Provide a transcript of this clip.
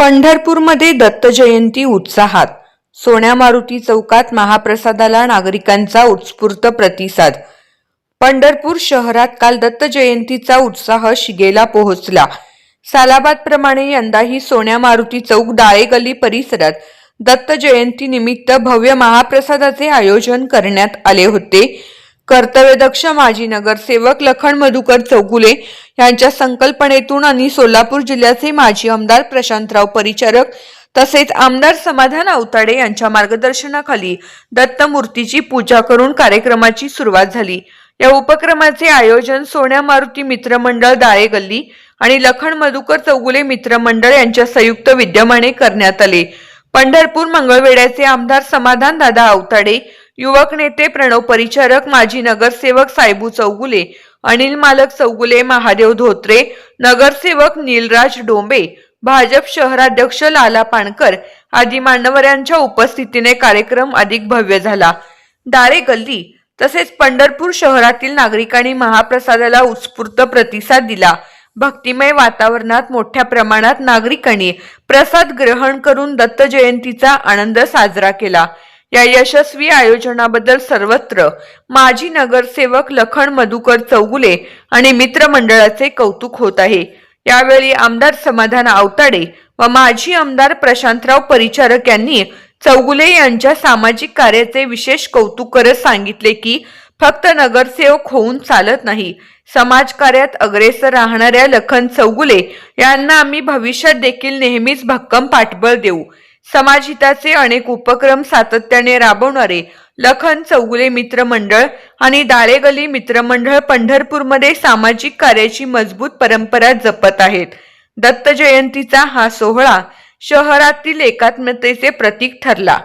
पंढरपूरमध्ये दत्त जयंती उत्साहात. सोन्या मारुती चौकात महाप्रसादाला नागरिकांचा उत्स्फूर्त प्रतिसाद. पंढरपूर शहरात काल दत्त जयंतीचा उत्साह शिगेला पोहोचला. सालाबाद प्रमाणे यंदाही सोन्या मारुती चौक डाळेगली परिसरात दत्त जयंती निमित्त भव्य महाप्रसादाचे आयोजन करण्यात आले होते. कर्तव्यदक्ष माजी नगरसेवक लखन मधुकर चौगुले यांच्या संकल्पनेतून आणि सोलापूर जिल्ह्याचे माजी आमदार प्रशांतराव परिचारक तसेच आमदार समाधान अवताडे यांच्या मार्गदर्शनाखाली दत्तमूर्तीची पूजा करून कार्यक्रमाची सुरुवात झाली. या उपक्रमाचे आयोजन सोन्या मारुती मित्रमंडळ दाळे गल्ली आणि लखन मधुकर चौगुले मित्रमंडळ यांच्या संयुक्त विद्यमाने करण्यात आले. पंढरपूर मंगळवेड्याचे आमदार समाधान दादा अवताडे युवक नेते प्रणव परिचारक माजी नगरसेवक सायबू चौगुले अनिल मालक चौगुले महादेव धोत्रे नगरसेवक नीलराज डोंबे भाजप शहराध्यक्ष लाला पाणकर आदी मान्यवरांच्या उपस्थितीने कार्यक्रम अधिक भव्य झाला. दाळे गल्ली तसेच पंढरपूर शहरातील नागरिकांनी महाप्रसादाला उत्स्फूर्त प्रतिसाद दिला. भक्तिमय वातावरणात मोठ्या प्रमाणात नागरिकांनी प्रसाद ग्रहण करून दत्त जयंतीचा आनंद साजरा केला. या यशस्वी आयोजनाबद्दल सर्वत्र माजी नगरसेवक लखन मधुकर चौगुले आणि मित्रमंडळाचे कौतुक होत आहे. यावेळी आमदार समाधान आवताडे व माजी आमदार प्रशांतराव परिचारक यांनी चौगुले यांच्या सामाजिक कार्याचे विशेष कौतुक करत सांगितले की फक्त नगरसेवक होऊन चालत नाही. समाजकार्यात अग्रेसर राहणाऱ्या लखन चौगुले यांना आम्ही भविष्यात देखील नेहमीच भक्कम पाठबळ देऊ. समाजहिताचे अनेक उपक्रम सातत्याने राबवणारे लखन चौगुले मित्रमंडळ आणि दाळेगली मित्रमंडळ पंढरपूरमध्ये सामाजिक कार्याची मजबूत परंपरा जपत आहेत. दत्त जयंतीचा हा सोहळा शहरातील एकात्मतेचे प्रतीक ठरला.